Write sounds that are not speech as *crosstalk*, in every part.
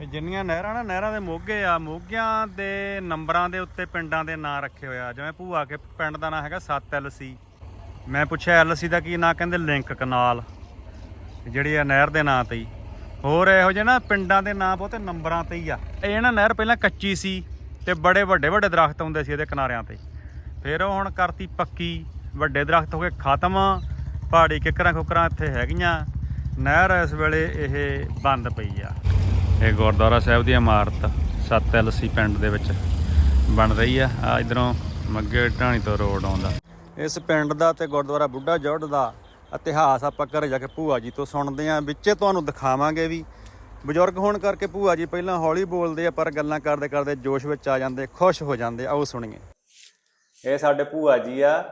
ਇਹ ਜਿੰਨੀਆਂ ਨਹਿਰਾਂ ਨਾ, ਨਹਿਰਾਂ ਦੇ ਮੋਗੇ ਆ, ਮੋਗਿਆਂ ਦੇ ਨੰਬਰਾਂ ਦੇ ਉੱਤੇ ਪਿੰਡਾਂ ਦੇ ਨਾਂ ਰੱਖੇ ਹੋਏ ਆ। ਜਿਵੇਂ ਭੂਆ ਕੇ ਪਿੰਡ ਦਾ ਨਾਂ ਹੈਗਾ 7LC ਮੈਂ ਪੁੱਛਿਆ LC ਦਾ ਕੀ ਨਾਂ, ਕਹਿੰਦੇ ਲਿੰਕ ਕਨਾਲ। ਜਿਹੜੀ ਆ ਨਹਿਰ ਦੇ ਨਾਂ ਤੇ ਹੀ। ਹੋਰ ਇਹੋ ਜਿਹੇ ਨਾ ਪਿੰਡਾਂ ਦੇ ਨਾਂ ਬਹੁਤੇ ਨੰਬਰਾਂ ਤੇ ਹੀ ਆ। ਇਹ ਨਾ ਨਹਿਰ ਪਹਿਲਾਂ ਕੱਚੀ ਸੀ ਤੇ ਬੜੇ ਵੱਡੇ ਵੱਡੇ ਦਰਖਤ ਹੁੰਦੇ ਸੀ ਇਹਦੇ ਕਿਨਾਰਿਆਂ ਤੇ। ਫਿਰ ਉਹ ਹੁਣ ਕਰਤੀ ਪੱਕੀ, ਵੱਡੇ ਦਰਖਤ ਹੋ ਗਏ ਖਤਮ। ਪਹਾੜੀ ਕਿਕਰਾਂ ਖੁਕਰਾਂ ਇੱਥੇ ਹੈਗੀਆਂ। ਨਹਿਰ ਇਸ ਵੇਲੇ ਇਹ ਬੰਦ ਪਈ ਆ। ਇਹ ਗੁਰਦੁਆਰਾ ਸਾਹਿਬ ਦੀ ਇਮਾਰਤ 7LC ਪਿੰਡ ਦੇ ਵਿੱਚ ਬਣ ਰਹੀ ਆ। ਆ ਇਧਰੋਂ ਮੱਗੇ ਢਾਣੀ ਤੋਂ ਰੋਡ ਆਉਂਦਾ। ਇਸ ਪਿੰਡ ਦਾ ਤੇ ਗੁਰਦੁਆਰਾ ਬੁੱਢਾ ਜੋੜ ਦਾ ਇਤਿਹਾਸ ਆਪਾਂ ਘਰੇ ਜਾ ਕੇ ਭੂਆ ਜੀ ਤੋਂ ਸੁਣਦੇ ਆਂ। ਵਿੱਚੇ ਤੁਹਾਨੂੰ ਦਿਖਾਵਾਂਗੇ ਵੀ ਬਜ਼ੁਰਗ ਹੋਣ ਕਰਕੇ ਭੂਆ ਜੀ ਪਹਿਲਾਂ ਹੌਲੀ ਬੋਲਦੇ ਆ ਪਰ ਗੱਲਾਂ ਕਰਦੇ ਕਰਦੇ ਜੋਸ਼ ਵਿੱਚ ਆ ਜਾਂਦੇ ਖੁਸ਼ ਹੋ ਜਾਂਦੇ ਆਓ ਸੁਣੀਏ। ਇਹ ਸਾਡੇ ਭੂਆ ਜੀ ਆ।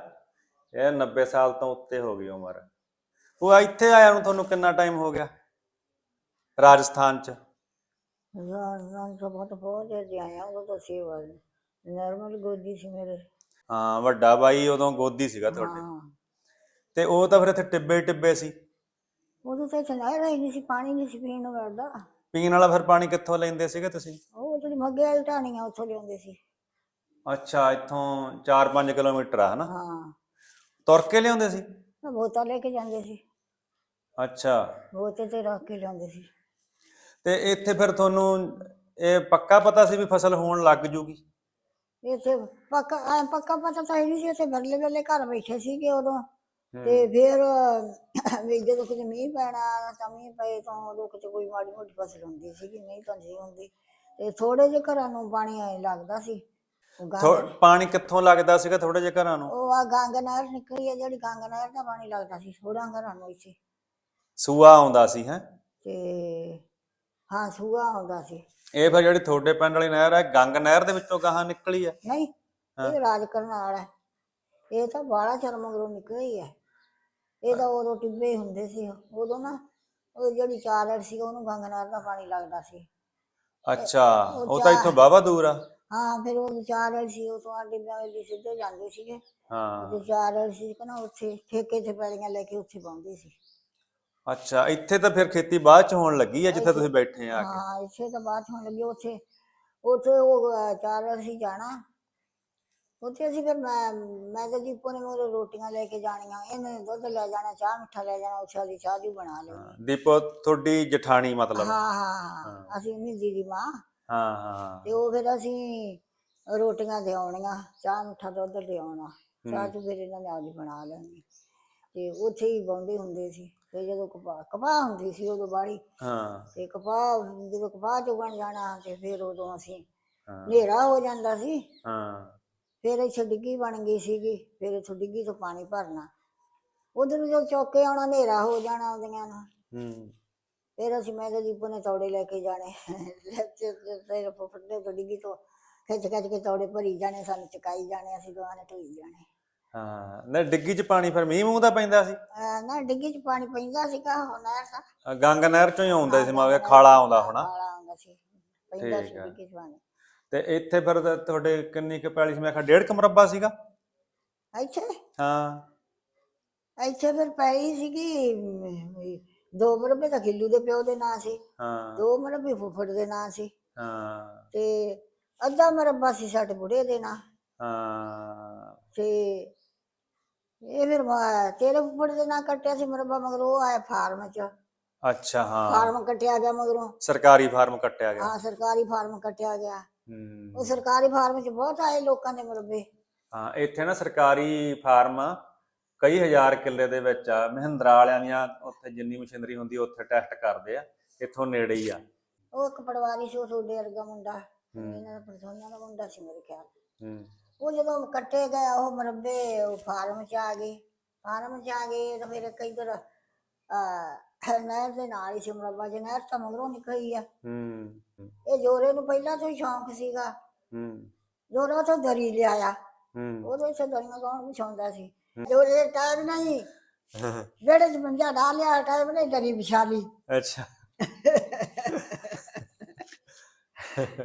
ਇਹ 90 ਸਾਲ ਤੋਂ ਉੱਤੇ ਹੋ ਗਈ ਉਮਰ। ਭੂਆ ਇੱਥੇ ਆਇਆ ਨੂੰ ਤੁਹਾਨੂੰ ਕਿੰਨਾ ਟਾਈਮ ਹੋ ਗਿਆ? ਰਾਜਸਥਾਨ ਚ। ਰਾਜਸਥਾਨ ਤੋਂ ਬਹੁਤ ਬਹੁਤ ਦੇਰ ਦੇ ਆਇਆ ਉਹ ਤਾਂ ਸੇਵਾ ਨਰਮਲ ਗੋਦੀ ਸੀ ਮੇਰੇ। ਹਾਂ ਵੱਡਾ ਬਾਈ ਉਦੋਂ ਗੋਦੀ ਸੀਗਾ ਤੁਹਾਡੇ। ਹਾਂ। ਤੇ ਉਹ ਤਾਂ ਫਿਰ ਇੱਥੇ ਟਿੱਬੇ ਟਿੱਬੇ ਸੀ। ਉਦੋਂ ਤਾਂ ਇੱਥੇ ਨਹਿਰ ਹੀ ਨਹੀਂ ਸੀ ਪਾਣੀ ਨਹੀਂ ਸੀ ਪੀਣ ਨੂੰ ਮਿਲਦਾ ਪੀਣ ਵਾਲਾ ਫਿਰ ਪਾਣੀ ਕਿੱਥੋਂ ਲੈਂਦੇ ਸੀਗੇ ਤੁਸੀਂ? ਉਹ ਜਿਹੜੀ ਮੱਗੇ ਵਾਲੀ ਢਾਣੀਆਂ ਉੱਥੋਂ ਲਿਆਉਂਦੇ ਸੀ। ਅੱਛਾ ਇੱਥੋਂ 4-5 ਕਿਲੋਮੀਟਰ ਆ ਹਨਾ? ਹਾਂ। ਤੁਰ ਕੇ ਲਿਆਉਂਦੇ ਸੀ? ਤਾਂ ਬੋਤਲ ਲੈ ਕੇ ਜਾਂਦੇ ਸੀ। ਅੱਛਾ। ਬੋਤੇ ਤੇ ਰੱਖ ਕੇ ਲਿਆਉਂਦੇ ਸੀ। ਤੇ ਇੱਥੇ ਫਿਰ ਤੁਹਾਨੂੰ ਇਹ ਪੱਕਾ ਪਤਾ ਸੀ ਵੀ ਫਸਲ ਹੋਣ ਲੱਗ ਜੂਗੀ? ਇੱਥੇ ਪੱਕਾ ਐਂ ਪੱਕਾ ਪਤਾ ਤਾਂ ਨਹੀਂ ਸੀ ਇੱਥੇ ਬਰਲੇ ਬਰਲੇ ਘਰ ਬੈਠੇ ਸੀਗੇ ਉਦੋਂ। ਤੇ ਫਿਰ ਵੀ ਜਦੋਂ ਕਿਤੇ ਮੀਂਹ ਪੈਣਾ ਤਾਂ ਮੀਂਹ ਪਏ ਤਾਂ ਉਦੋਂ ਕਿਤੇ ਕੋਈ ਮਾੜੀ ਮੋਟੀ ਫਸਲ ਹੁੰਦੀ ਸੀਗੀ ਨਹੀਂ ਤਾਂ ਨਹੀਂ ਹੁੰਦੀ। ਤੇ ਥੋੜੇ ਜਿਹੇ ਘਰਾਂ ਨੂੰ ਪਾਣੀ ਐਂ ਲੱਗਦਾ ਸੀ। ਉਹ ਗੰਗ ਥੋ- ਪਾਣੀ ਕਿੱਥੋਂ ਲੱਗਦਾ ਸੀਗਾ ਥੋੜੇ ਜਿਹੇ ਘਰਾਂ ਨੂੰ? ਉਹ ਆ ਗੰਗ ਨਹਿਰ ਨਿਕਲੀ ਆ ਜਿਹੜੀ ਗੰਗ ਨਹਿਰ ਦਾ ਪਾਣੀ ਲੱਗਦਾ ਸੀ ਥੋੜਾ ਘਰਾਂ ਨੂੰ ਇੱਥੇ। ਸੂਆ ਆਉਂਦਾ ਸੀ ਹੈ? ਤੇ ਹਾਂ ਸੂਆ ਆਉਂਦਾ ਸੀ। ਇਹ ਫਿਰ ਜਿਹੜੀ ਤੁਹਾਡੇ ਪਿੰਡ ਵਾਲੀ ਨਹਿਰ ਹੈ ਗੰਗ ਨਹਿਰ ਦੇ ਵਿੱਚੋਂ ਗਾਹਾਂ ਨਿਕਲੀ ਹੈ? ਨਹੀਂ ਇਹ ਰਾਜ ਕਰਨ ਵਾਲਾ ਹੈ। ਇਹ ਤਾਂ ਬਾਲਾ ਚਰ ਮਗਰੋਂ ਨਿਕਲੀ ਹੈ। ਇਹ ਤਾਂ ਉਦੋਂ ਟਿੱਬੇ ਹੁੰਦੇ ਸੀ। ਉਦੋਂ ਨਾ ਉਹ ਜਿਹੜੀ ਚਾਰ ਸੀ ਉਹਨੂੰ ਗੰਗ ਨਹਿਰ ਦਾ ਪਾਣੀ ਲੱਗਦਾ ਸੀ। ਅੱਛਾ ਉਹ ਤਾਂ ਇੱਥੋਂ ਬਾਵਾ ਦੂਰ ਆ। ਹਾਂ ਫਿਰ ਉਹ ਚਾਰ ਸੀ ਉਹ ਤੋਂ ਆ ਟਿੱਬਿਆਂ ਵਿੱਚ ਸਿੱਧੇ ਜਾਂਦੇ ਸੀਗੇ। ਹਾਂ। ਤੇ ਚਾਰ ਸੀ ਕਿ ਨਾ ਉੱਥੇ ਠੇਕੇ ਤੇ ਪੈਲੀਆਂ ਲੈ ਕੇ ਉੱਥੇ ਪਾਉਂਦੇ ਸੀ। ਅੱਛਾ ਇੱਥੇ ਤਾਂ ਫਿਰ ਖੇਤੀ ਬਾਅਦ ਚ ਹੋਣ ਲੱਗੀ ਆ ਜਿੱਥੇ ਤੁਸੀਂ ਬੈਠੇ ਆ ਕੇ? ਹਾਂ ਇੱਥੇ ਤਾਂ ਬਾਤ ਹੋਣ ਲੱਗੀ ਉੱਥੇ ਉੱਥੇ ਉਹ ਅਹ, ਚਾਰ ਅਸੀਂ ਜਾਣਾ। ਉੱਥੇ ਅਸੀਂ ਫਿਰ ਮੈਂ ਮੈਂ ਤਾਂ ਨੇ ਮੇਰੇ ਰੋਟੀਆਂ ਲੈ ਕੇ ਜਾਣੀਆਂ ਇਹਨੇ ਦੁੱਧ ਲੈ ਜਾਣਾ ਚਾਹ ਮਿੱਠਾ ਲੈ ਜਾਣਾ ਉੱਥੇ ਦੀ ਚਾਹ ਦੀ ਬਣਾ ਲੈਣੀ ਹਾਂ, ਦੀਪੋ ਤੁਹਾਡੀ ਜਠਾਣੀ ਮਤਲਬ। ਹਾਂ ਹਾਂ ਹਾਂ ਅਸੀਂ ਉਹਨੀ ਦੀਦੀ ਮਾਂ। ਹਾਂ ਹਾਂ ਤੇ ਉਹ ਫਿਰ ਅਸੀਂ ਰੋਟੀਆਂ ਦੇ ਆਉਣੀਆਂ ਚਾਹ ਮਿੱਠਾ ਦੁੱਧ ਦੇ ਆਉਣਾ ਚਾਹ ਫਿਰ ਇਹਨਾਂ ਨੇ ਆਪਦੀ ਬਣਾ ਲੈਣੀ। ਤੇ ਉੱਥੇ ਹੀ ਬੌਂਦੇ ਹੁੰਦੇ ਸੀ। ਤੇ ਜਦੋਂ ਕਪਾਹ ਕਪਾਹ ਹੁੰਦੀ ਸੀ ਉਦੋਂ ਬਾੜੀ ਹਾਂ। ਤੇ ਕਪਾਹ ਜਦੋਂ ਕਪਾਹ ਚੁਗਣ ਜਾਣਾ ਤੇ ਫਿਰ ਉਦੋਂ ਅਸੀਂ ਹਾਂ। ਹਨੇਰਾ ਹੋ ਜਾਂਦਾ ਸੀ। ਹਾਂ। ਫਿਰ ਇੱਥੇ ਡਿੱਗੀ ਬਣ ਗਈ ਸੀਗੀ ਫਿਰ ਇੱਥੋਂ ਡਿੱਗੀ ਤੋਂ ਪਾਣੀ ਭਰਨਾ। ਉਧਰ ਜਦੋਂ ਚੌਕੇ ਆਉਣਾ ਹਨੇਰਾ ਹੋ ਜਾਣਾ ਆਉਂਦੀਆਂ ਨੂੰ। ਹੂੰ। ਫਿਰ ਅਸੀਂ ਮੈਂ ਤੇ ਦੀਪੂ ਨੇ ਤੌੜੇ ਲੈ ਕੇ ਜਾਣੇ। ਤੇ ਤੇ ਫੁੱਟਦੇ ਤੋਂ ਡਿੱਗੀ ਤੋਂ ਖਿੱਚ ਖਿੱਚ ਕੇ ਤੌੜੇ ਭਰੀ ਜਾਣੇ ਸਾਨੂੰ ਚਕਾਈ ਜਾਣੇ ਅਸੀਂ ਦੋਵਾਂ ਨੇ ਢੋਈ ਜਾਣੇ। ਹਾਂ ਨਾ ਡਿੱਗੀ ਚ ਪਾਣੀ ਫਿਰ ਮੀਂਹ ਮੂੰਹ ਦਾ ਪੈਂਦਾ ਸੀ? ਅਹ ਨਾ ਡਿੱਗੀ 'ਚ ਪਾਣੀ ਪੈਂਦਾ ਸੀਗਾ ਹੁਣ ਦਾ। ਅ, ਗੰਗ ਨਹਿਰ ਚੋਂ ਹੀ ਆਉਂਦਾ ਸੀ ਮਾਵੇ ਖਾਲਾ ਆਉਂਦਾ ਹੋਣਾ। ਖਾਲਾ ਆਉਂਦਾ ਸੀ ਪੈਂਦਾ ਸੀ ਠੀਕ ਆ। ਡਿੱਗੀ 'ਚ ਪਾਣੀ। ਤੇ ਇੱਥੇ ਫਿਰ ਤਾਂ ਤੁਹਾਡੇ ਕਿੰਨੀ ਕੁ ਪੈਲੀ ਸੀ? ਮੈਂ ਕਿਹਾ ਡੇਢ ਕੁ ਮੁਰੱਬਾ ਸੀਗਾ। ਇੱਥੇ? ਹਾਂ। ਇੱਥੇ ਫਿਰ ਪਈ ਸੀਗੀ ਅਮ, ਵੀ ਦੋ ਮਰਬੇ ਤਾਂ ਖਿੱਲੂ ਦੇ ਪਿਓ ਦੇ ਨਾਂ ਸੀ। ਹਾਂ। ਦੋ ਮਰਬੇ ਫੁੱਫੜ ਦੇ ਨਾਂ ਸੀ। ਹਾਂ। ਤੇ ਅੱਧਾ ਮਰਬਾ ਸੀ ਸਾਡੇ ਬੁੜੇ ਦੇ ਨਾਂ। ਹਾਂ। ਤੇ ਇਹ ਫਿਰ ਮ- ਤੇਰੇ ਫੁੱਫੜ ਦੇ ਨਾਂ ਕੱਟਿਆ ਸੀ ਮਰਬਾ ਮਗਰ ਉਹ ਆਇਆ ਫਾਰਮ ਚ। ਅੱਛਾ ਹਾਂ। ਫਾਰਮ ਕੱਟਿਆ ਗਿਆ ਮਗਰੋਂ। ਸਰਕਾਰੀ ਫਾਰਮ ਕੱਟਿਆ ਗਿਆ। ਹਾਂ ਸਰਕਾਰੀ ਫਾਰਮ ਕੱਟਿਆ ਗਿਆ। ਹੂੰ। ਉਹ ਸਰਕਾਰੀ ਫਾਰਮ ਚ ਬਹੁਤ ਆਏ ਲੋਕਾਂ ਦੇ ਮਰਬੇ। ਹਾਂ ਇੱਥੇ ਨਾ ਸਰਕਾਰੀ ਫਾਰਮ ਕਈ ਹਜ਼ਾਰ ਕਿੱਲੇ ਦੇ ਵਿੱਚ ਆ। ਮਹਿੰਦਰਾ ਵਾਲਿਆਂ ਦੀਆਂ ਉੱਥੇ ਜਿੰਨੀ ਮਸ਼ੀਨਰੀ ਹੁੰਦੀ ਉੱਥੇ ਟੈਸਟ ਕਰਦੇ ਆ। ਇੱਥੋਂ ਨੇੜੇ ਹੀ ਆ। ਉਹ ਇੱਕ ਪਟਵਾਰੀ ਸੀ ਉਹ ਤੁਹਾਡੇ ਵਰਗਾ ਮੁੰਡਾ। ਹੂੰ। ਇਹਨਾਂ ਦਾ ਪਰਸੋਨੀਆਂ ਦਾ ਮੁੰਡਾ ਸੀ ਮੇਰੇ ਖਿਆਲ। ਹੂੰ। ਉਹ ਜਦੋਂ ਕੱਟੇ ਗਏ ਉਹ ਮਰਬੇ ਉਹ ਫਾਰਮ ਚ ਆ ਗਏ। ਫਾਰਮ ਚ ਆ ਗਏ ਤਾਂ ਫਿਰ ਕਈ ਦਰ ਨਹਿਰ ਦੇ ਨਾਲ ਹੀ ਸੀ ਮਰਬਾ ਜੇ ਨਹਿਰ ਤਾਂ ਮਗਰੋਂ ਨਿਕਲੀ ਆ। ਹੂੰ। ਇਹ ਜੋਰੇ ਨੂੰ ਪਹਿਲਾਂ ਤੋਂ ਹੀ ਸ਼ੌਂਕ ਸੀਗਾ। ਹੂੰ। ਜੋਰਾ ਤੋਂ ਦਰੀ ਲਿਆਇਆ। ਹੂੰ। ਉਹਦੇ ਚ ਦਰੀਆਂ ਕੌਣ ਵਿਛਾਉਂਦਾ ਸੀ। ਜੋਰੇ ਟਾਈਮ ਨਹੀਂ *laughs* ਜਿਹੜੇ ਚ ਮੰਜਾ ਢਾ ਲਿਆ ਟਾਈਮ ਨੇ ਦਰੀ ਵਿਛਾ ਲਈ ਅੱਛਾ। *laughs*